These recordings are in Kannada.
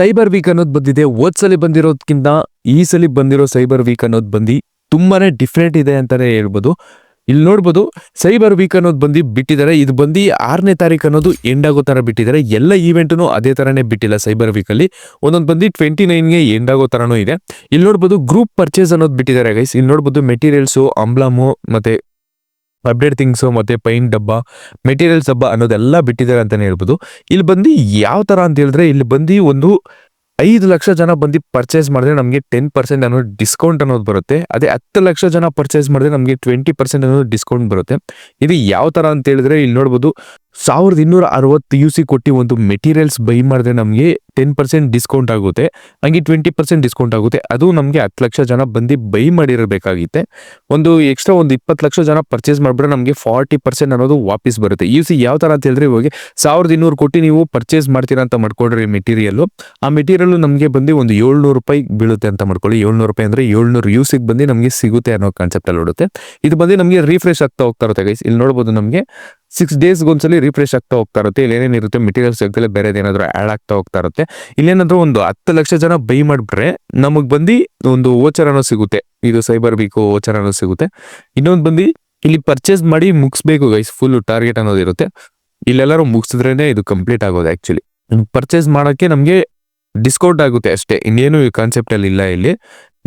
ಸೈಬರ್ ವೀಕ್ ಅನ್ನೋದು ಬಂದಿದೆ. ಓದ್ಸಲಿ ಬಂದಿರೋದ್ಕಿಂತ ಈ ಸಲ ಬಂದಿರೋ ಸೈಬರ್ ವೀಕ್ ಅನ್ನೋದು ಬಂದು ತುಂಬಾನೇ ಡಿಫ್ರೆಂಟ್ ಇದೆ ಅಂತಲೇ ಹೇಳ್ಬೋದು. ಇಲ್ಲಿ ನೋಡ್ಬೋದು, ಸೈಬರ್ ವೀಕ್ ಅನ್ನೋದು ಬಂದು ಬಿಟ್ಟಿದ್ದಾರೆ ಇದು ಬಂದು ಆರನೇ ತಾರೀಕು ಅನ್ನೋದು ಎಂಡ್ ಆಗೋ ಥರ ಬಿಟ್ಟಿದ್ದಾರೆ ಎಲ್ಲ ಈವೆಂಟೂ ಅದೇ ಥರನೇ ಬಿಟ್ಟಿಲ್ಲ ಸೈಬರ್ ವೀಕಲ್ಲಿ ಒಂದೊಂದು ಬಂದು ಟ್ವೆಂಟಿ ನೈನ್ಗೆ ಎಂಡ್ ಆಗೋ ಥರನೂ ಇದೆ. ಇಲ್ಲಿ ನೋಡ್ಬೋದು ಗ್ರೂಪ್ ಪರ್ಚೇಸ್ ಅನ್ನೋದು ಬಿಟ್ಟಿದ್ದಾರೆ ಗೈಸ್ ಇಲ್ಲಿ ನೋಡ್ಬೋದು ಮೆಟೀರಿಯಲ್ಸು ಅಂಬ್ಲಮು ಮತ್ತೆ ಅಪ್ಡೇಟ್ ಥಿಂಗ್ಸು ಮತ್ತು ಪೈಂಟ್ ಡಬ್ಬ ಮೆಟೀರಿಯಲ್ಸ್ ಡಬ್ಬ ಅನ್ನೋದೆಲ್ಲ ಬಿಟ್ಟಿದ್ದಾರೆ ಅಂತಲೇ ಹೇಳ್ಬೋದು. ಇಲ್ಲಿ ಬಂದು ಯಾವ ಥರ ಅಂತ ಹೇಳಿದ್ರೆ, ಇಲ್ಲಿ ಬಂದು ಒಂದು ಐದು ಲಕ್ಷ ಜನ ಬಂದು ಪರ್ಚೇಸ್ ಮಾಡಿದ್ರೆ ನಮಗೆ ಟೆನ್ ಪರ್ಸೆಂಟ್ ಅನ್ನೋದು ಡಿಸ್ಕೌಂಟ್ ಅನ್ನೋದು ಬರುತ್ತೆ. ಅದೇ ಹತ್ತು ಲಕ್ಷ ಜನ ಪರ್ಚೇಸ್ ಮಾಡಿದ್ರೆ ನಮಗೆ ಟ್ವೆಂಟಿ ಪರ್ಸೆಂಟ್ ಅನ್ನೋದು ಡಿಸ್ಕೌಂಟ್ ಬರುತ್ತೆ. ಇದು ಯಾವ ಥರ ಅಂತ ಹೇಳಿದ್ರೆ, ಇಲ್ಲಿ ನೋಡ್ಬೋದು ಸಾವಿರದ ಇನ್ನೂರ ಅರವತ್ತು ಯು ಸಿ ಕೊಟ್ಟು ಒಂದು ಮೆಟೀರಿಯಲ್ಸ್ ಬೈ ಮಾಡಿದ್ರೆ ನಮಗೆ ಟೆನ್ ಪರ್ಸೆಂಟ್ ಡಿಸ್ಕೌಂಟ್ ಆಗುತ್ತೆ. ಹಂಗೆ ಟ್ವೆಂಟಿ ಪರ್ಸೆಂಟ್ ಡಿಸ್ಕೌಂಟ್ ಆಗುತ್ತೆ. ಅದು ನಮಗೆ ಹತ್ತು ಲಕ್ಷ ಜನ ಬಂದು ಬೈ ಮಾಡಿರಬೇಕಾಗಿತ್ತೆ. ಒಂದು ಎಕ್ಸ್ಟ್ರಾ ಒಂದು ಇಪ್ಪತ್ತು ಲಕ್ಷ ಜನ ಪರ್ಚೇಸ್ ಮಾಡಿಬಿಟ್ರೆ ನಮಗೆ ಫಾರ್ಟಿ ಪರ್ಸೆಂಟ್ ಅನ್ನೋದು ವಾಪಸ್ ಬರುತ್ತೆ. ಯು ಸಿ ಯಾವ ಥರ ಅಂತ ಹೇಳಿದ್ರೆ ಇವಾಗ ಸಾವಿರದ ಇನ್ನೂರು ಕೊಟ್ಟು ನೀವು ಪರ್ಚೇಸ್ ಮಾಡ್ತೀರಾ ಅಂತ ಮಾಡ್ಕೊಡ್ರಿ ಮೆಟೀರಿಯಲ್ಲು ಆ ಮೆಟೀರಿಯಲ್ ನಮಗೆ ಬಂದು ಒಂದು ಏಳ್ನೂರು ರೂಪಾಯಿ ಬೀಳುತ್ತೆ ಅಂತ ಮಾಡ್ಕೊಳ್ಳಿ. ಏಳ್ನೂರು ರೂಪಾಯಿ ಅಂದರೆ ಏಳ್ನೂರು ಯು ಸಿಗೆ ಬಂದು ನಮಗೆ ಸಿಗುತ್ತೆ ಅನ್ನೋ ಕಾನ್ಸೆಪ್ಟಲ್ಲಿ ಓಡುತ್ತೆ ಇದು ಬಂದು ನಮಗೆ ರಿಫ್ರೆಶ್ ಆಗ್ತಾ ಹೋಗ್ತಾ ಇರುತ್ತೆ ಗೈಸ್ ಇಲ್ಲಿ ನೋಡ್ಬೋದು ನಮಗೆ ಸಿಕ್ಸ್ ಡೇಸ್ಗೆ ಒಂದ್ಸಲ ರಿಫ್ರೆಶ್ ಆಗ್ತಾ ಹೋಗ್ತಾ ಇರುತ್ತೆ. ಇಲ್ಲಿ ಏನೇನಿರುತ್ತೆ ಮೆಟೀರಿಯಲ್ಸ್ ಬೇರೆ ಏನಾದರೂ ಆ್ಯಡ್ ಆಗ್ತಾ ಹೋಗ್ತಾ ಇರುತ್ತೆ. ಇಲ್ಲೇನಾದ್ರೂ ಒಂದು ಹತ್ತು ಲಕ್ಷ ಜನ ಬೈ ಮಾಡಿಬಿಟ್ರೆ ನಮಗೆ ಬಂದು ಒಂದು ಓಚರ್ ಅನ್ನೋ ಸಿಗುತ್ತೆ. ಇದು ಸೈಬರ್ ವೀಕು ಓಚರ್ ಅನ್ನೋ ಸಿಗುತ್ತೆ. ಇನ್ನೊಂದು ಬಂದು ಇಲ್ಲಿ ಪರ್ಚೇಸ್ ಮಾಡಿ ಮುಗಿಸ್ಬೇಕು ಗೈಸ್ ಫುಲ್ ಟಾರ್ಗೆಟ್ ಅನ್ನೋದು ಇರುತ್ತೆ. ಇಲ್ಲೆಲ್ಲರೂ ಮುಗಿಸಿದ್ರೇನೆ ಇದು ಕಂಪ್ಲೀಟ್ ಆಗೋದು ಆ್ಯಕ್ಚುಲಿ ಪರ್ಚೇಸ್ ಮಾಡೋಕ್ಕೆ ನಮಗೆ ಡಿಸ್ಕೌಂಟ್ ಆಗುತ್ತೆ ಅಷ್ಟೇ. ಇನ್ನೇನು ಈ ಕಾನ್ಸೆಪ್ಟಲ್ಲಿ ಇಲ್ಲ ಇಲ್ಲಿ.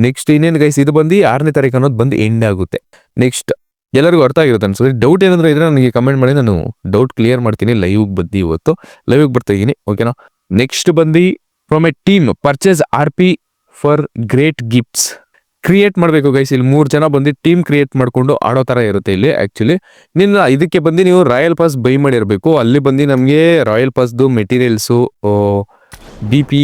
ನೆಕ್ಸ್ಟ್ ಇನ್ನೇನು ಗೈಸ್ ಇದು ಬಂದು ಆರನೇ ತಾರೀಕು ಅನ್ನೋದು ಬಂದು ಎಂಡ್ ಆಗುತ್ತೆ. ನೆಕ್ಸ್ಟ್ ಎಲ್ಲರಿಗೂ ಅರ್ಥ ಆಗಿರುತ್ತೆ ಅನ್ಸುತ್ತೆ. ಡೌಟ್ ಏನಾದರೂ ಇದ್ರೆ ನನಗೆ ಕಮೆಂಟ್ ಮಾಡಿ, ನಾನು ಡೌಟ್ ಕ್ಲಿಯರ್ ಮಾಡ್ತೀನಿ. ಲೈವ್ ಬಂದು ಇವತ್ತು. ಲೈವ್ ಬರ್ತಾ ಇದ್ದೀನಿ ಓಕೆನಾ ನೆಕ್ಸ್ಟ್ ಬಂದು from A team purchase R P for great gifts create ಮಾಡಬೇಕು ಗೈಸ್ ಇಲ್ಲಿ ಮೂರು ಜನ ಬಂದು ಟೀಮ್ ಕ್ರಿಯೇಟ್ ಮಾಡಿಕೊಂಡು ಆಡೋ ಥರ ಇರುತ್ತೆ ಇಲ್ಲಿ ಆ್ಯಕ್ಚುಲಿ ನಿನ್ನ ಇದಕ್ಕೆ ಬಂದು ನೀವು ರಾಯಲ್ ಪಾಸ್ ಬೈ ಮಾಡಿರಬೇಕು. ಅಲ್ಲಿ ಬಂದು ನಮಗೆ ರಾಯಲ್ ಪಾಸ್ದು ಮೆಟೀರಿಯಲ್ಸು ಬಿ ಪಿ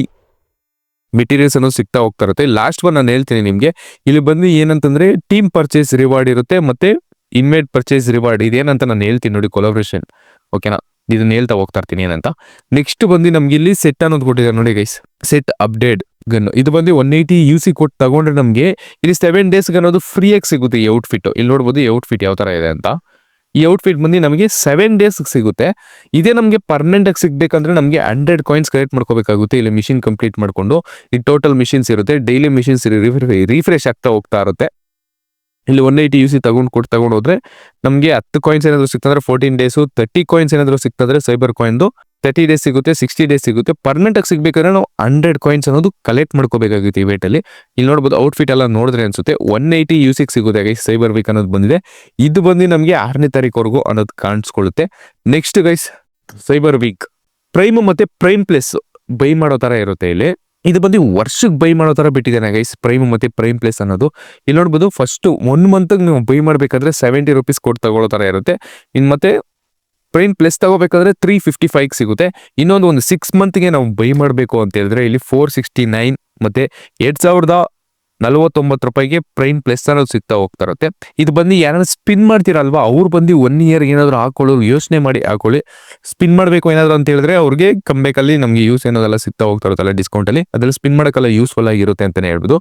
ಮೆಟೀರಿಯಲ್ಸ್ ಅನ್ನೋದು ಸಿಗ್ತಾ ಹೋಗ್ತಾ ಇರುತ್ತೆ. ಲಾಸ್ಟ್ ಒನ್ ನಾನು ಹೇಳ್ತೀನಿ ನಿಮಗೆ. ಇಲ್ಲಿ ಬಂದು ಏನಂತಂದ್ರೆ ಟೀಮ್ ಪರ್ಚೇಸ್ ರಿವಾರ್ಡ್ ಇರುತ್ತೆ. ಮತ್ತೆ ಇನ್ಮೇಡ್ ಪರ್ಚೇಸ್ ರಿವಾರ್ಡ್ ಇದೇನಂತ ನಾನು ಹೇಳ್ತೀನಿ ನೋಡಿ ಕೊಲಾಬ್ರೇಷನ್ ಓಕೆನಾ ಇದನ್ನ ಹೇಳ್ತಾ ಹೋಗ್ತಾ ಇರ್ತೀನಿ ಏನಂತ. ನೆಕ್ಸ್ಟ್ ಬಂದು ನಮ್ಗೆ ಇಲ್ಲಿ ಸೆಟ್ ಅನ್ನೋದು ಕೊಟ್ಟಿದ್ದಾರೆ ನೋಡಿ ಗೈಸ್ ಸೆಟ್ ಅಪ್ಡೇಟ್ ಗನ್ ಇದು ಬಂದು ಒನ್ ಏಯ್ಟಿ ಯು ಸಿ ಕೊಟ್ಟು ತಗೊಂಡ್ರೆ ನಮಗೆ ಇಲ್ಲಿ ಸೆವೆನ್ ಡೇಸ್ಗೆ ಅನ್ನೋದು ಫ್ರೀಯಾಗಿ ಸಿಗುತ್ತೆ ಈ ಔಟ್ಫಿಟ್ ಇಲ್ಲಿ ನೋಡ್ಬೋದು ಈ ಔಟ್ಫಿಟ್ ಯಾವ ಥರ ಇದೆ ಅಂತ. ಈ ಔಟ್ಫಿಟ್ ಬಂದು ನಮಗೆ ಸೆವೆನ್ ಡೇಸ್ ಸಿಗುತ್ತೆ. ಇದೇ ನಮಗೆ ಪರ್ಮನೆಂಟ್ ಆಗಿ ಸಿಗ್ಬೇಕಂದ್ರೆ ನಮಗೆ ಹಂಡ್ರೆಡ್ ಕಾಯಿನ್ಸ್ ಕಲೆಕ್ಟ್ ಮಾಡ್ಕೋಬೇಕಾಗುತ್ತೆ. ಇಲ್ಲಿ ಮಿಷಿನ್ ಕಂಪ್ಲೀಟ್ ಮಾಡಿಕೊಂಡು ಈ ಟೋಟಲ್ ಮಿಷಿನ್ಸ್ ಇರುತ್ತೆ. ಡೈಲಿ ಮಿಷಿನ್ಸ್ ರಿಫ್ರೆಶ್ ಆಗ್ತಾ ಹೋಗ್ತಾ ಇರುತ್ತೆ. ಇಲ್ಲಿ ಒನ್ ಏಯ್ಟಿ ಯು ಸಿ ತಗೊಂಡು ಕೊಟ್ಟು ತಗೊಂಡು ಹೋದ್ರೆ ನಮಗೆ ಹತ್ತು ಕಾಯಿನ್ಸ್ ಏನಾದರೂ ಸಿಕ್ತಂದ್ರೆ ಫೋರ್ಟೀನ್ ಡೇಸು ತರ್ಟಿ ಕಾಯಿನ್ಸ್ ಏನಾದರೂ ಸಿಕ್ತಂದ್ರೆ ಸೈಬರ್ ಕಾಯಿನ್ದು ತರ್ಟಿ ಡೇಸ್ ಸಿಗುತ್ತೆ ಸಿಕ್ಸ್ಟಿ ಡೇಸ್ ಸಿಗುತ್ತೆ. ಪರ್ಮನೆಂಟ್ ಆಗಿ ಸಿಗ್ಬೇಕಾದ್ರೆ ನಾವು ಹಂಡ್ರೆಡ್ ಕಾಯಿನ್ಸ್ ಅನ್ನೋದು ಕಲೆಕ್ಟ್ ಮಾಡ್ಕೋಬೇಕಾಗುತ್ತೆ ಈ ವೇಟಲ್ಲಿ ಇಲ್ಲಿ ನೋಡ್ಬೋದು ಔಟ್ಫಿಟ್ ಎಲ್ಲ ನೋಡಿದ್ರೆ ಅನ್ಸುತ್ತೆ ಒನ್ ಏಯ್ಟಿ ಯು ಸಿಗೆ ಸಿಗುತ್ತೆ ಗೈಸ್ ಸೈಬರ್ ವೀಕ್ ಅನ್ನೋದು ಬಂದಿದೆ. ಇದು ಬಂದು ನಮಗೆ ಆರನೇ ತಾರೀಕುವರೆಗೂ ಅನ್ನೋದು ಕಾಣಿಸ್ಕೊಳ್ಳುತ್ತೆ. Next guys cyber week prime ಮತ್ತೆ ಪ್ರೈಮ್ ಪ್ಲೇಸ್ ಬೈ ಮಾಡೋ ತರ ಇರುತ್ತೆ ಇಲ್ಲಿ. ಇದು ಬಂದು ವರ್ಷಕ್ಕೆ ಬೈ ಮಾಡೋ ಥರ ಬಿಟ್ಟಿದ್ದಾನೆ ಗೈಸ್ ಪ್ರೈಮ್ ಮತ್ತು ಪ್ರೈಮ್ ಪ್ಲೇಸ್ ಅನ್ನೋದು. ಇಲ್ಲಿ ನೋಡ್ಬೋದು ಫಸ್ಟ್ ಒನ್ ಮಂತ್ ನೀವು ಬೈ ಮಾಡಬೇಕಾದ್ರೆ ಸೆವೆಂಟಿ ರುಪೀಸ್ ಕೊಟ್ಟು ತಗೊಳ್ಳೋ ಥರ ಇರುತ್ತೆ. ಇನ್ನು ಮತ್ತೆ ಪ್ರೈಮ್ ಪ್ಲಸ್ ತಗೋಬೇಕಾದ್ರೆ ತ್ರೀ ಫಿಫ್ಟಿ ಫೈವ್ ಸಿಗುತ್ತೆ. ಇನ್ನೊಂದು ಒಂದು ಸಿಕ್ಸ್ ಮಂತ್ಗೆ ನಾವು ಬೈ ಮಾಡಬೇಕು ಅಂತ ಹೇಳಿದ್ರೆ ಇಲ್ಲಿ ಫೋರ್ ಸಿಕ್ಸ್ಟಿ ನೈನ್ ಮತ್ತು ಎರಡು ಸಾವಿರದ ನಲವತ್ತೊಂಬತ್ತು ರೂಪಾಯಿಗೆ ಪ್ರೈನ್ ಪ್ಲಸ್ ಅನ್ನೋದು ಸಿಗ್ತಾ ಹೋಗ್ತಾ ಇರುತ್ತೆ ಇದು ಬಂದು ಯಾರು ಸ್ಪಿನ್ ಮಾಡ್ತೀರಲ್ವಾ? ಅವ್ರು ಬಂದು ಒನ್ ಇಯರ್ ಏನಾದರೂ ಹಾಕೊಳ್ಳೋರು ಯೋಚನೆ ಮಾಡಿ ಹಾಕೊಳ್ಳಿ. ಸ್ಪಿನ್ ಮಾಡಬೇಕು ಏನಾದರೂ ಅಂತ ಹೇಳಿದ್ರೆ ಅವ್ರಿಗೆ ಕಂಬೇಕಲ್ಲಿ ನಮಗೆ ಯೂಸ್ ಏನೋದೆಲ್ಲ ಸಿಗ್ತಾ ಹೋಗ್ತಾ ಇರುತ್ತಲ್ಲ ಡಿಸ್ಕೌಂಟ್ ಅಲ್ಲಿ. ಅದ್ರಲ್ಲಿ ಸ್ಪಿನ್ ಮಾಡೋಕ್ಕೆಲ್ಲ ಯೂಸ್ಫುಲ್ ಆಗಿರುತ್ತೆ ಅಂತಾನೆ ಹೇಳ್ಬೋದು.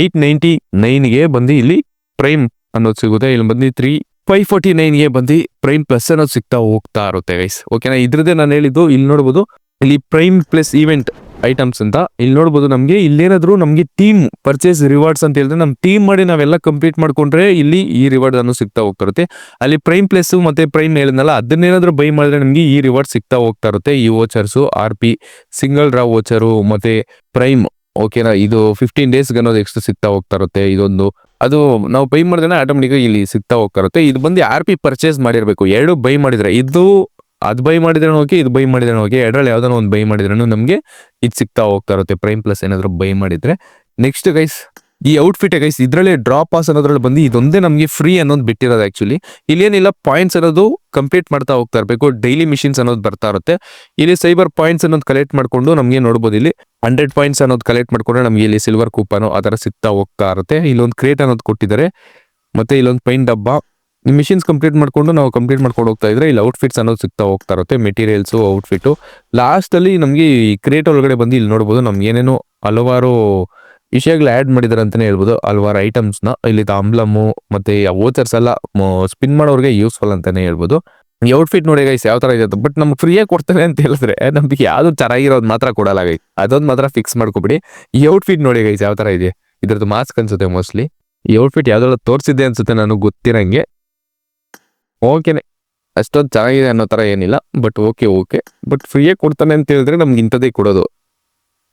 ಏಯ್ಟ್ ನೈಂಟಿ ನೈನ್ಗೆ ಬಂದು ಇಲ್ಲಿ ಪ್ರೈಮ್ ಅನ್ನೋದು ಸಿಗುತ್ತೆ. ಇಲ್ಲಿ ಬಂದು ತ್ರೀ ಫೈವ್ ಫೋರ್ಟಿ ನೈನ್ಗೆ ಬಂದು ಪ್ರೈಮ್ ಪ್ಲಸ್ ಅನ್ನೋದು ಸಿಗ್ತಾ ಹೋಗ್ತಾ ಇರುತ್ತೆ ಗೈಸ್ ಓಕೆನಾ ಇದ್ರದ್ದೇ ನಾನು ಹೇಳಿದ್ದು, ಇಲ್ಲಿ ನೋಡ್ಬೋದು, ಇಲ್ಲಿ ಪ್ರೈಮ್ ಪ್ಲಸ್ ಈವೆಂಟ್ ಐಟಮ್ಸ್ ಅಂತ. ಇಲ್ಲಿ ನೋಡ್ಬೋದು ನಮಗೆ ಇಲ್ಲೇನಾದ್ರೂ ನಮಗೆ ಟೀಮ್ ಪರ್ಚೇಸ್ ರಿವಾರ್ಡ್ಸ್ ಅಂತ ಹೇಳಿದ್ರೆ ನಮ್ಮ ಟೀಮ್ ಮಾಡಿ ನಾವೆಲ್ಲ ಕಂಪ್ಲೀಟ್ ಮಾಡ್ಕೊಂಡ್ರೆ ಇಲ್ಲಿ ಈ ರಿವಾರ್ಡ್ ಅನ್ನು ಸಿಗ್ತಾ ಹೋಗ್ತಿರುತ್ತೆ ಅಲ್ಲಿ ಪ್ರೈಮ್ ಪ್ಲೇಸ್ ಮತ್ತೆ ಪ್ರೈಮ್ ಹೇಳಿದ್ನಲ್ಲ, ಅದನ್ನೇನಾದ್ರೂ ಬೈ ಮಾಡಿದ್ರೆ ನಮಗೆ ಈ ರಿವಾರ್ಡ್ ಸಿಗ್ತಾ ಹೋಗ್ತಾ ಇರುತ್ತೆ. ಈ vouchers R P single draw voucher ಮತ್ತೆ ಪ್ರೈಮ್ ಓಕೆನಾ ಇದು ಫಿಫ್ಟೀನ್ ಡೇಸ್ಗೆ ಅನ್ನೋದು ಎಕ್ಸ್ಟ್ರಾ ಸಿಗ್ತಾ ಹೋಗ್ತಾ ಇರುತ್ತೆ ಇದೊಂದು. ಅದು ನಾವು ಬೈ ಮಾಡಿದ್ರೆ ಆಟೋಮೆಟಿಕ್ ಇಲ್ಲಿ ಸಿಗ್ತಾ ಹೋಗ್ತಾ ಇರುತ್ತೆ. ಇದು ಬಂದು ಆರ್ ಪಿ ಪರ್ಚೇಸ್ ಮಾಡಿರಬೇಕು. ಎರಡು ಬೈ ಮಾಡಿದ್ರೆ. ಇದು ಅದು ಬೈ ಮಾಡಿದ್ರೆ ಓಕೆ ಇದು ಬೈ ಮಾಡಿದ್ರೆ ಓಕೆ ಎರಡರಲ್ಲಿ ಯಾವ್ದಾನ ಒಂದು ಬೈ ಮಾಡಿದ್ರೂ ನಮಗೆ ಇದು ಸಿಗ್ತಾ ಹೋಗ್ತಾ ಇರುತ್ತೆ. ಪ್ರೈಮ್ ಪ್ಲಸ್ ಏನಾದರೂ ಬೈ ಮಾಡಿದ್ರೆ. ನೆಕ್ಸ್ಟ್ ಗೈಸ್ ಈ ಔಟ್ಫಿಟ್ ಗೈಸ್ ಇದರಲ್ಲೇ ಡ್ರಾಪ್ ಪಾಸ್ ಅನ್ನೋದ್ರಲ್ಲಿ ಬಂದು ಇದೊಂದೇ ನಮಗೆ ಫ್ರೀ ಅನ್ನೋದು ಬಿಟ್ಟಿರೋದು ಆಕ್ಚುಲಿ ಇಲ್ಲೇನಿಲ್ಲ ಪಾಯಿಂಟ್ಸ್ ಅನ್ನೋದು ಕಂಪ್ಲೀಟ್ ಮಾಡ್ತಾ ಹೋಗ್ತಾ ಇರಬೇಕು. ಡೈಲಿ ಮಿಷಿನ್ಸ್ ಅನ್ನೋದು ಬರ್ತಾ ಇರುತ್ತೆ. ಇಲ್ಲಿ ಸೈಬರ್ ಪಾಯಿಂಟ್ಸ್ ಅನ್ನೋದು ಕಲೆಕ್ಟ್ ಮಾಡ್ಕೊಂಡು ನಮಗೆ ನೋಡ್ಬೋದು ಇಲ್ಲಿ. ಹಂಡ್ರೆಡ್ ಪಾಯಿಂಟ್ಸ್ ಅನ್ನೋದು ಕಲೆಕ್ಟ್ ಮಾಡ್ಕೊಂಡ್ರೆ ನಮಗೆ ಇಲ್ಲಿ ಸಿಲ್ವರ್ ಕೂಪನು ಆ ಥರ ಸಿಗ್ತಾ ಹೋಗ್ತಾ ಇರುತ್ತೆ. ಇಲ್ಲೊಂದು ಕ್ರೇಟ್ ಅನ್ನೋದು ಕೊಟ್ಟಿದ್ದಾರೆ. ಮತ್ತೆ ಇಲ್ಲೊಂದು ಪೈನ್ ಡಬ್ಬ ಈ ಮಿಷಿನ್ಸ್ ಕಂಪ್ಲೀಟ್ ಮಾಡ್ಕೊಂಡು ನಾವು ಕಂಪ್ಲೀಟ್ ಮಾಡ್ಕೊಂಡು ಹೋಗ್ತಾ ಇದ್ರೆ ಇಲ್ಲಿ ಔಟ್ಫಿಟ್ಸ್ ಅನ್ನೋದು ಸಿಗ್ತಾ ಹೋಗ್ತಾ ಇರುತ್ತೆ. ಮೆಟೀರಿಯಲ್ಸು ಔಟ್ಫಿಟ್ಟು ಲಾಸ್ಟಲ್ಲಿ ನಮಗೆ ಈ ಕ್ರೇಟ್ ಒಳಗಡೆ ಬಂದು ಇಲ್ಲಿ ನೋಡ್ಬೋದು ನಮ್ಗೆ ಏನೇನೋ ಹಲವಾರು ವಿಷಯಗಳು ಆ್ಯಡ್ ಮಾಡಿದ್ದಾರೆ ಅಂತಲೇ ಹೇಳ್ಬೋದು. ಹಲವಾರು ಐಟಮ್ಸ್ನ ಇಲ್ಲಿ ಆಮ್ಲಮ್ಮು ಮತ್ತು ವೋಚರ್ಸ್ ಎಲ್ಲ ಸ್ಪಿನ್ ಮಾಡೋರಿಗೆ ಯೂಸ್ಫುಲ್ ಅಂತಲೇ ಹೇಳ್ಬೋದು. ಈ ಔಟ್ಫಿಟ್ ನೋಡಿ ಗೈಸ್ ಯಾವ ತರ ಇದೆ ಬಟ್ ನಮ್ಗೆ ಫ್ರೀಯಾಗಿ ಕೊಡ್ತಾರೆ ಅಂತ ಹೇಳಿದ್ರೆ ನಮಗೆ ಯಾವ್ದು ಚೆನ್ನಾಗಿರೋದು ಮಾತ್ರ ಕೊಡಲ್ಲ ಗೈಸ್ ಅದೊಂದು ಮಾತ್ರ ಫಿಕ್ಸ್ ಮಾಡ್ಕೊಬಿಡಿ. ಈ ಔಟ್ಫಿಟ್ ನೋಡಿ ಗೈಸ್ ಯಾವ ತರ ಇದೆ. ಇದ್ರದ್ದು ಮಾಸ್ಕ್ ಅನ್ಸುತ್ತೆ ಮೋಸ್ಟ್ಲಿ ಈ ಔಟ್ಫಿಟ್ ಯಾವ್ದಾದ್ರು ತೋರಿಸಿದ್ದೆ ಅನ್ಸುತ್ತೆ ನನಗೆ ಗೊತ್ತಿರಂಗೆ. ಓಕೆನೆ ಅಷ್ಟೊಂದು ಚೆನ್ನಾಗಿದೆ ಅನ್ನೋ ಥರ ಏನಿಲ್ಲ ಬಟ್ ಓಕೆ ಓಕೆ ಬಟ್ ಫ್ರೀಯೇ ಕೊಡ್ತಾನೆ ಅಂತ ಹೇಳಿದ್ರೆ ನಮ್ಗೆ ಇಂಥದ್ದೇ ಕೊಡೋದು.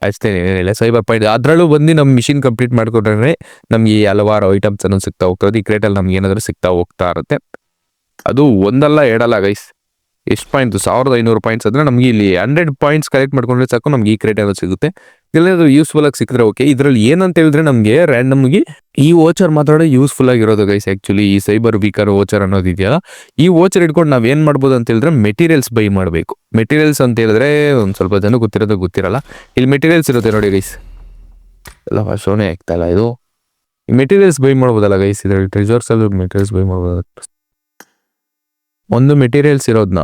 ಅಷ್ಟೇ, ಏನಿಲ್ಲ ಸೈಬರ್ ಪಾಯಿಂಟ್ ಅದರಲ್ಲೂ ಬಂದು ನಮ್ಮ ಮಿಷಿನ್ ಕಂಪ್ಲೀಟ್ ಮಾಡಿಕೊಟ್ರೆ ನಮಗೆ ಹಲವಾರು ಐಟಮ್ಸ್ ಅನ್ನೋದು ಸಿಗ್ತಾ ಹೋಗ್ತದೆ. ಈ ಕ್ರೇಟಲ್ಲಿ ನಮ್ಗೆ ಏನಾದರೂ ಸಿಗ್ತಾ ಹೋಗ್ತಾ ಇರುತ್ತೆ. ಅದು ಒಂದಲ್ಲ ಎರಡಲ್ಲ ಗೈಸ್ ಎಷ್ಟು ಪಾಯಿಂಟ್ಸ್ ಸಾವಿರದ ಐನೂರು ಪಾಯಿಂಟ್ಸ್ ಅಂದರೆ ನಮಗೆ ಇಲ್ಲಿ ಹಂಡ್ರೆಡ್ ಪಾಯಿಂಟ್ಸ್ ಕಲೆಕ್ಟ್ ಮಾಡ್ಕೊಂಡ್ರೆ ಸಾಕು ನಮಗೆ ಈ ಕ್ರೇಟ್ ಅನ್ನೋದು ಸಿಗುತ್ತೆ. ಎಲ್ಲಾದ್ರೂ ಯೂಸ್ಫುಲ್ ಆಗಿ ಸಿಕ್ಕಿದ್ರೆ ಓಕೆ ಇದರಲ್ಲಿ ಏನಂತ ಹೇಳಿದ್ರೆ ನಮಗೆ ರ್ಯಾಂಡಮ್ಗೆ ಈ ವೋಚರ್ ಮಾತ್ರ ಯೂಸ್ಫುಲ್ ಆಗಿರೋದು ಗೈಸ್ ಆ್ಯಕ್ಚುಲಿ ಈ ಸೈಬರ್ ವೀಕರ್ ವೋಚರ್ ಅನ್ನೋದು ಇದೆಯಲ್ಲ ಈ ವಾಚರ್ ಇಟ್ಕೊಂಡು ನಾವು ಏನು ಮಾಡ್ಬೋದು ಅಂತ ಹೇಳಿದ್ರೆ ಮೆಟೀರಿಯಲ್ಸ್ ಬೈ ಮಾಡಬೇಕು. ಮೆಟೀರಿಯಲ್ಸ್ ಅಂತ ಹೇಳಿದ್ರೆ ಒಂದು ಸ್ವಲ್ಪ ಜನ ಗೊತ್ತಿರೋದು ಗೊತ್ತಿರಲ್ಲ. ಇಲ್ಲಿ ಮೆಟೀರಿಯಲ್ಸ್ ಇರುತ್ತೆ ನೋಡಿ ಗೈಸ್ ಎಲ್ಲ ಶೋನೇ ಆಗ್ತಾ ಇಲ್ಲ ಇದು. ಮೆಟೀರಿಯಲ್ಸ್ ಬೈ ಮಾಡ್ಬೋದಲ್ಲ ಗೈಸ್ ಇದರಲ್ಲಿ ಟ್ರೆಜರ್ಸ್ ಅಲ್ಲಿ ಮೆಟೀರಿಯಲ್ಸ್ ಬೈ ಮಾಡ್ಬೋದು ಒಂದು ಮೆಟೀರಿಯಲ್ಸ್ ಇರೋದನ್ನ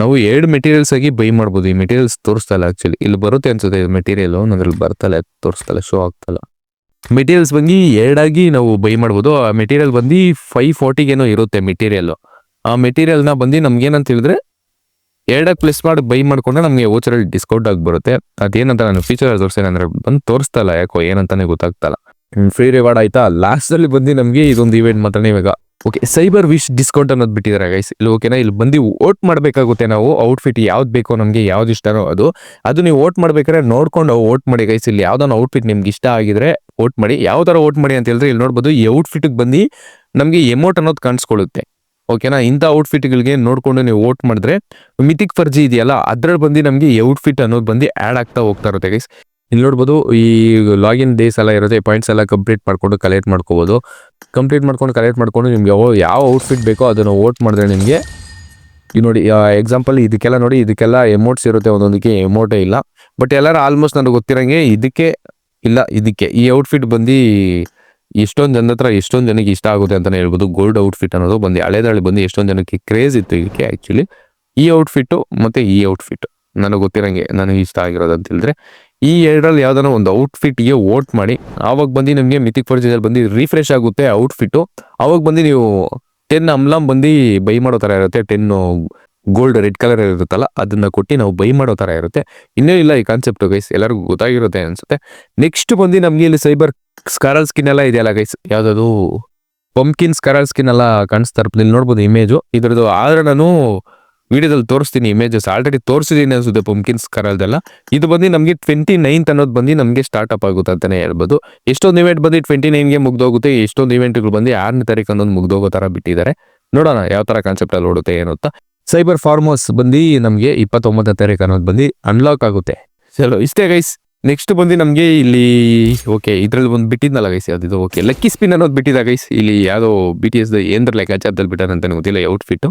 ನಾವು ಎರಡು ಮೆಟೀರಿಯಲ್ಸ್ ಆಗಿ ಬೈ ಮಾಡ್ಬೋದು. ಈ ಮೆಟೀರಿಯಲ್ಸ್ ತೋರಿಸ್ತಾ ಇಲ್ಲ ಆಕ್ಚುಲಿ ಇಲ್ಲಿ ಬರುತ್ತೆ ಅನ್ಸುತ್ತೆ ಮೆಟೀರಿಯಲ್ ಅದ್ರಲ್ಲಿ ಬರ್ತಲ್ಲ, ತೋರಿಸ್ತಲ್ಲ ಶೋ ಆಗ್ತಲ್ಲ. ಮೆಟೀರಿಯಲ್ಸ್ ಬಂದು ಎರಡಾಗಿ ನಾವು ಬೈ ಮಾಡ್ಬೋದು. ಆ ಮೆಟೀರಿಯಲ್ ಬಂದು ಫೈವ್ ಫಾರ್ಟಿಗೇನೋ ಇರುತ್ತೆ ಮೆಟೀರಿಯಲ್ ಆ ಮೆಟೀರಿಯಲ್ನ ಬಂದು ನಮ್ಗೆ ಏನಂತ ಹೇಳಿದ್ರೆ ಎರಡಾಗಿ ಪ್ಲೇಸ್ ಮಾಡಿ ಬೈ ಮಾಡ್ಕೊಂಡ್ರೆ ನಮಗೆ ಓಚರಲ್ಲಿ ಡಿಸ್ಕೌಂಟ್ ಆಗಿ ಬರುತ್ತೆ. ಅದೇನಂತ ನಾನು ಫೀಚರ್ ತೋರಿಸ್ತೇನೆ ಬಂದು ತೋರಿಸ್ತಲ್ಲ ಯಾಕೋ ಏನಂತಾನೆ ಗೊತ್ತಾಗ್ತಲ್ಲ. ಫ್ರೀ ರಿವಾರ್ಡ್ ಆಯ್ತಾ? ಲಾಸ್ಟಲ್ಲಿ ಬಂದು ನಮಗೆ ಇದೊಂದು ಇವೆಂಟ್ ಮಾತ್ರ ಇವಾಗ. ಓಕೆ ಸೈಬರ್ ವಿಶ್ ಡಿಸ್ಕೌಂಟ್ ಅನ್ನೋದು ಬಿಟ್ಟಿದ್ದಾರೆ ಗೈಸ್ ಇಲ್ಲಿ ಓಕೆನಾ ಇಲ್ಲಿ ಬಂದು ಓಟ್ ಮಾಡಬೇಕಾಗುತ್ತೆ ನಾವು. ಔಟ್ಫಿಟ್ ಯಾವ್ದು ಬೇಕೋ ನಮಗೆ ಯಾವ್ದು ಇಷ್ಟನೋ ಅದು. ಅದು ನೀವು ಓಟ್ ಮಾಡ್ಬೇಕಾದ್ರೆ ನೋಡ್ಕೊಂಡು ಓಟ್ ಮಾಡಿ ಗೈಸ್ ಇಲ್ಲಿ ಯಾವ್ದಾನ ಔಟ್ಫಿಟ್ ನಿಮ್ಗೆ ಇಷ್ಟ ಆಗಿದ್ರೆ ಓಟ್ ಮಾಡಿ. ಯಾವ ಥರ ಓಟ್ ಮಾಡಿ ಅಂತ ಹೇಳಿದ್ರೆ ಇಲ್ಲಿ ನೋಡ್ಬೋದು, ಈ ಔಟ್ಫಿಟ್ಗೆ ಬಂದು ನಮಗೆ ಎಮೌಂಟ್ ಅನ್ನೋದು ಕಾಣಿಸ್ಕೊಳ್ಳುತ್ತೆ. ಓಕೆನಾ ಇಂಥ ಔಟ್ಫಿಟ್ಗಳಿಗೆ ನೋಡಿಕೊಂಡು ನೀವು ಓಟ್ ಮಾಡಿದ್ರೆ ಮಿತಿಕ್ ಫರ್ಜಿ ಇದೆಯಲ್ಲ, ಅದ್ರಲ್ಲಿ ಬಂದು ನಮಗೆ ಔಟ್ಫಿಟ್ ಅನ್ನೋದು ಬಂದು ಆ್ಯಡ್ ಆಗ್ತಾ ಹೋಗ್ತಾ ಇರುತ್ತೆ ಗೈಸ್ ಇಲ್ಲಿ ನೋಡ್ಬೋದು, ಈ ಲಾಗಿನ್ ಡೇಸ್ ಎಲ್ಲ ಇರುತ್ತೆ ಪಾಯಿಂಟ್ಸ್ ಎಲ್ಲ ಕಂಪ್ಲೀಟ್ ಮಾಡಿಕೊಂಡು ಕಲೆಕ್ಟ್ ಮಾಡ್ಕೋಬೋದು. ಕಂಪ್ಲೀಟ್ ಮಾಡ್ಕೊಂಡು ಕಲೆಕ್ಟ್ ಮಾಡ್ಕೊಂಡು ನಿಮಗೆ ಯಾವ ಔಟ್ಫಿಟ್ ಬೇಕೋ ಅದನ್ನು ಓಟ್ ಮಾಡಿದ್ರೆ ನಿಮಗೆ. ಈಗ ನೋಡಿ ಎಕ್ಸಾಂಪಲ್ ಇದಕ್ಕೆಲ್ಲ ನೋಡಿ, ಇದಕ್ಕೆಲ್ಲ ಎಮೋಟ್ಸ್ ಇರುತ್ತೆ, ಒಂದೊಂದಕ್ಕೆ ಎಮೋಟೇ ಇಲ್ಲ. ಬಟ್ ಎಲ್ಲರೂ ಆಲ್ಮೋಸ್ಟ್ ನನಗೆ ಗೊತ್ತಿರಂಗೆ ಇದಕ್ಕೆ ಇಲ್ಲ, ಇದಕ್ಕೆ. ಈ ಔಟ್ಫಿಟ್ ಬಂದು ಎಷ್ಟೊಂದು ಜನ ಹತ್ರ ಎಷ್ಟೊಂದು ಜನಕ್ಕೆ ಇಷ್ಟ ಆಗುತ್ತೆ ಅಂತಲೇ ಹೇಳ್ಬೋದು. ಗೋಲ್ಡ್ ಔಟ್ಫಿಟ್ ಅನ್ನೋದು ಬಂದು, ಹಳೆದಾಳಿ ಬಂದು ಎಷ್ಟೊಂದು ಜನಕ್ಕೆ ಕ್ರೇಜ್ ಇತ್ತು ಇದಕ್ಕೆ ಆ್ಯಕ್ಚುಲಿ ಈ ಔಟ್ಫಿಟ್ಟು ಮತ್ತು ಈ ಔಟ್ಫಿಟ್ಟು ನನಗೆ ಗೊತ್ತಿರಂಗೆ, ನನಗೆ ಇಷ್ಟ ಆಗಿರೋದು ಅಂತ ಹೇಳಿದ್ರೆ. ಈ ಎರಡರಲ್ಲಿ ಯಾವ್ದಾನ ಒಂದು ಔಟ್ಫಿಟ್ಗೆ ವೋಟ್ ಮಾಡಿ, ಆವಾಗ ಬಂದು ನಿಮಗೆ ಮಿತಿಕ್ ಪರಿಚಯದಲ್ಲಿ ಬಂದು ರಿಫ್ರೆಶ್ ಆಗುತ್ತೆ ಔಟ್ಫಿಟ್ಟು ಅವಾಗ ಬಂದು ನೀವು ಟೆನ್ ಅಮ್ಲಾಮ್ ಬಂದು ಬೈ ಮಾಡೋ ಥರ ಇರುತ್ತೆ ಟೆನ್ ಗೋಲ್ಡ್ ರೆಡ್ ಕಲರ್ ಇರುತ್ತಲ್ಲ, ಅದನ್ನ ಕೊಟ್ಟು ನಾವು ಬೈ ಮಾಡೋ ಥರ ಇರುತ್ತೆ. ಇನ್ನೂ ಇಲ್ಲ ಈ ಕಾನ್ಸೆಪ್ಟ್ ಗೈಸ್ ಎಲ್ಲರಿಗೂ ಗೊತ್ತಾಗಿರುತ್ತೆ ಅನ್ಸುತ್ತೆ. ನೆಕ್ಸ್ಟ್ ಬಂದು ನಮಗೆ ಇಲ್ಲಿ ಸೈಬರ್ ಸ್ಕಾರಲ್ ಸ್ಕಿನ್ ಎಲ್ಲ ಇದೆಯಲ್ಲ ಗೈಸ್ ಯಾವ್ದಾದ್ರು ಪಂಪ್ಕಿನ್ ಸ್ಕಾರಲ್ ಸ್ಕಿನ್ ಎಲ್ಲ ಕಾಣಿಸ್ತಾ ಇಲ್ಲಿ ನೋಡ್ಬೋದು ಇಮೇಜು ಇದ್ರದ್ದು ಆದ್ರೆ ನಾನು ವಿಡಿಯೋದಲ್ಲಿ ತೋರಿಸ್ತೀನಿ ಇಮೇಜಸ್ ಆಲ್ರೆಡಿ ತೋರಿಸಿದ್ದೀನಿ ಅನ್ಸುತ್ತೆ ಪಂಪ್ಕಿನ್ ಕರಲ್ದೆಲ್ಲ ಇದು ಬಂದು ನಮಗೆ ಟ್ವೆಂಟಿ ನೈನ್ತ್ ಅನ್ನೋದು ಬಂದು ನಮಗೆ ಸ್ಟಾರ್ಟ್ ಅಪ್ ಆಗುತ್ತೆ ಅಂತಾನೆ ಹೇಳ್ಬೋದು. ಎಷ್ಟೊಂದು ಇವೆಂಟ್ ಬಂದು ಟ್ವೆಂಟಿ ನೈನ್ಗೆ ಮುಗ್ದೋಗುತ್ತೆ, ಎಷ್ಟೊಂದು ಇವೆಂಟ್ಗಳು ಬಂದು ಆರನೇ ತಾರೀಕು ಅನ್ನೋದು ಮುಗ್ದೋಗೋ ಥರ ಬಿಟ್ಟಿದ್ದಾರೆ. ನೋಡೋಣ ಯಾವ ಥರ ಕಾನ್ಸೆಪ್ಟ್ ಅಲ್ಲಿ ಓಡುತ್ತೆ ಏನು ಅಂತ. ಸೈಬರ್ ಫಾರ್ಮರ್ಸ್ ಬಂದು ನಮಗೆ ಇಪ್ಪತ್ತೊಂಬತ್ತನೇ ತಾರೀಕು ಅನ್ನೋದು ಬಂದು ಅನ್ಲಾಕ್ ಆಗುತ್ತೆ. ಚಲೋ ಇಷ್ಟೇ ಗೈಸ್ ನೆಕ್ಸ್ಟ್ ಬಂದು ನಮಗೆ ಇಲ್ಲಿ ಓಕೆ ಇದ್ರಲ್ಲಿ ಬಂದು ಬಿಟ್ಟಿದ್ನಲ್ಲ ಗೈಸ್ ಯಾವ್ದು ಓಕೆ ಲಕ್ಕಿ ಸ್ಪಿನ್ ಅನ್ನೋದು ಬಿಟ್ಟಿದ್ದ ಗೈಸ್ ಇಲ್ಲಿ ಯಾವುದೋ ಬಿ ಟಿ ಎಸ್ ಏನ್ರ ಲೆಕ್ಕಾಚಾರದಲ್ಲಿ ಬಿಟ್ಟಾರಂತ ಗೊತ್ತಿಲ್ಲ ಔಟ್ಫಿಟ್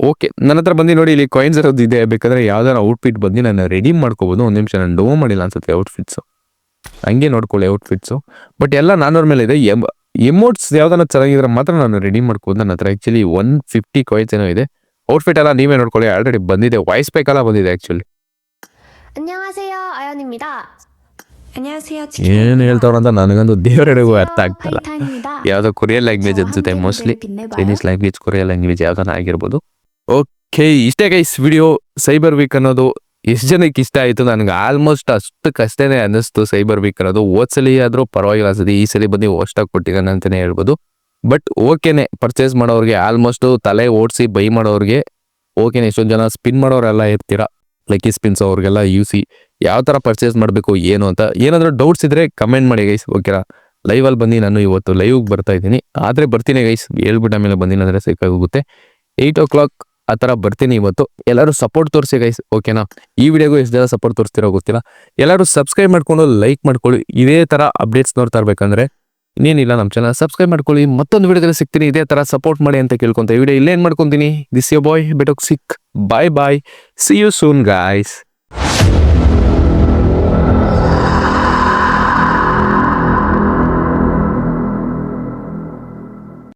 ಓಕೆ ನನ್ನ ಹತ್ರ ಬಂದು ನೋಡಿ ಇಲ್ಲಿ ಕಾಯಿನ್ಸ್ ಇರೋದು ಇದೆ. ಬೇಕಾದ್ರೆ ಯಾವ್ದಾರ ಔಟ್ಫಿಟ್ ಬಂದು ನಾನು ರೆಡಿ ಮಾಡ್ಕೋಬೋದು. ಒಂದು ನಿಮಿಷ ನಾನು ಡೋ ಮಾಡಿಲ್ಲ ಅನ್ಸುತ್ತೆ ಔಟ್ಫಿಟ್ಸು ಹಂಗೆ ನೋಡ್ಕೊಳ್ಳಿ ಔಟ್ಫಿಟ್ಸು ಬಟ್ ಎಲ್ಲ ನಾನೂರ ಮೇಲೆ ಇದೆ. ಎಂ ಎಮೋಟ್ಸ್ ಯಾವ್ದಾನ ಚೆನ್ನಾಗಿದ್ರೆ ಮಾತ್ರ ನಾನು ರೆಡಿ ಮಾಡ್ಕೋದು ನನ್ನ ಹತ್ರ. ಆ್ಯಕ್ಚುಲಿ ಒನ್ ಫಿಫ್ಟಿ ಕಾಯಿನ್ಸ್ ಏನೋ ಇದೆ. ಔಟ್ಫಿಟ್ ಎಲ್ಲ ನೀವೇ ನೋಡ್ಕೊಳ್ಳಿ. ಆಲ್ರೆಡಿ ಬಂದಿದೆ. ವಾಯ್ಸ್ ಪ್ಯಾಕೆಲ್ಲ ಬಂದಿದೆ ಆ್ಯಕ್ಚುಲಿ ಏನ್ ಹೇಳ್ತಾವ್ರಂತ ನನಗಂದು ದೇವರಡೆಗೂ ಅರ್ಥ ಆಗ್ತಲ್ಲ. ಯಾವುದೋ ಕೊರಿಯನ್ ಲ್ಯಾಂಗ್ವೇಜ್ ಅನ್ಸುತ್ತೆ mostly Chinese language Korean language ಯಾವ್ದಾನ ಆಗಿರ್ಬೋದು. ಓಕೆ ಇಷ್ಟೇ ಗೈಸ್ ವಿಡಿಯೋ ಸೈಬರ್ ವೀಕ್ ಅನ್ನೋದು ಎಷ್ಟು ಜನಕ್ಕೆ ಇಷ್ಟ ಆಯಿತು? ನನಗೆ ಆಲ್ಮೋಸ್ಟ್ ಅಷ್ಟಕ್ಕಷ್ಟೇನೆ ಅನ್ನಿಸ್ತು ಸೈಬರ್ ವೀಕ್ ಅನ್ನೋದು. ಓದ್ಸಲಿ ಆದರೂ ಪರವಾಗಿಲ್ಲ ಅನ್ಸುತ್ತೆ. ಈ ಸಲ ಬಂದು ಅಷ್ಟಾಗಿ ಕೊಟ್ಟಿದ್ದಾನೆ ಅಂತಲೇ ಹೇಳ್ಬೋದು. ಬಟ್ ಓಕೆನೆ ಪರ್ಚೇಸ್ ಮಾಡೋರಿಗೆ ಆಲ್ಮೋಸ್ಟು ತಲೆ ಓಡಿಸಿ ಬೈ ಮಾಡೋರಿಗೆ ಓಕೆನೆ ಎಷ್ಟೊಂದು ಜನ ಸ್ಪಿನ್ ಮಾಡೋರೆಲ್ಲ ಇರ್ತೀರಾ? ಲಕ್ಕಿ ಸ್ಪಿನ್ಸ್ ಅವ್ರಿಗೆಲ್ಲ ಯೂಸಿ ಯಾವ ಥರ ಪರ್ಚೇಸ್ ಮಾಡಬೇಕು, ಏನು ಅಂತ. ಏನಾದರೂ ಡೌಟ್ಸ್ ಇದ್ದರೆ ಕಮೆಂಟ್ ಮಾಡಿ ಗೈಸ್ ಓಕೆರಾ ಲೈವಲ್ಲಿ ಬಂದು ನಾನು ಇವತ್ತು ಲೈವ್ಗೆ ಬರ್ತಾ ಇದ್ದೀನಿ. ಆದರೆ ಬರ್ತೀನಿ ಗೈಸ್ ಹೇಳ್ಬಿಟ್ಟ ಮೇಲೆ ಬಂದಿನ ಅಂದರೆ ಸಿಕ್ಕಾಗುತ್ತೆ ಏಯ್ಟ್ ಓ ಕ್ಲಾಕ್ ಆ ಥರ ಬರ್ತೀನಿ ಇವತ್ತು. ಎಲ್ಲರೂ ಸಪೋರ್ಟ್ ತೋರಿಸಿ ಗೈಸ್ ಓಕೆನಾ ಈ ವಿಡಿಯೋಗೂ ಎಷ್ಟು ಜನ ಸಪೋರ್ಟ್ ತೋರಿಸ್ತಿರೋ ಗೊತ್ತಿಲ್ಲ. ಎಲ್ಲರೂ ಸಬ್ಸ್ಕ್ರೈಬ್ ಮಾಡ್ಕೊಂಡು ಲೈಕ್ ಮಾಡ್ಕೊಳ್ಳಿ. ಇದೇ ಥರ ಅಪ್ಡೇಟ್ಸ್ ನೋಡ್ತಾ ಇರ್ಬೇಕಂದ್ರೆ ಇನ್ನೇನಿಲ್ಲ ನಮ್ಮ ಚಾನಲ್ ಸಬ್ಸ್ಕ್ರೈಬ್ ಮಾಡ್ಕೊಳ್ಳಿ. ಮತ್ತೊಂದು ವಿಡಿಯೋದಲ್ಲಿ ಸಿಗ್ತೀನಿ. ಇದೇ ಥರ ಸಪೋರ್ಟ್ ಮಾಡಿ ಅಂತ ಕೇಳ್ಕೊಂತ ಈ ವಿಡಿಯೋ ಇಲ್ಲೇನು ಮಾಡ್ಕೊತೀನಿ. ದಿಸ್ ಯೋ ಬಾಯ್ ಬೆಟೋಕ್ ಸಿಕ್ bye bye see you soon guys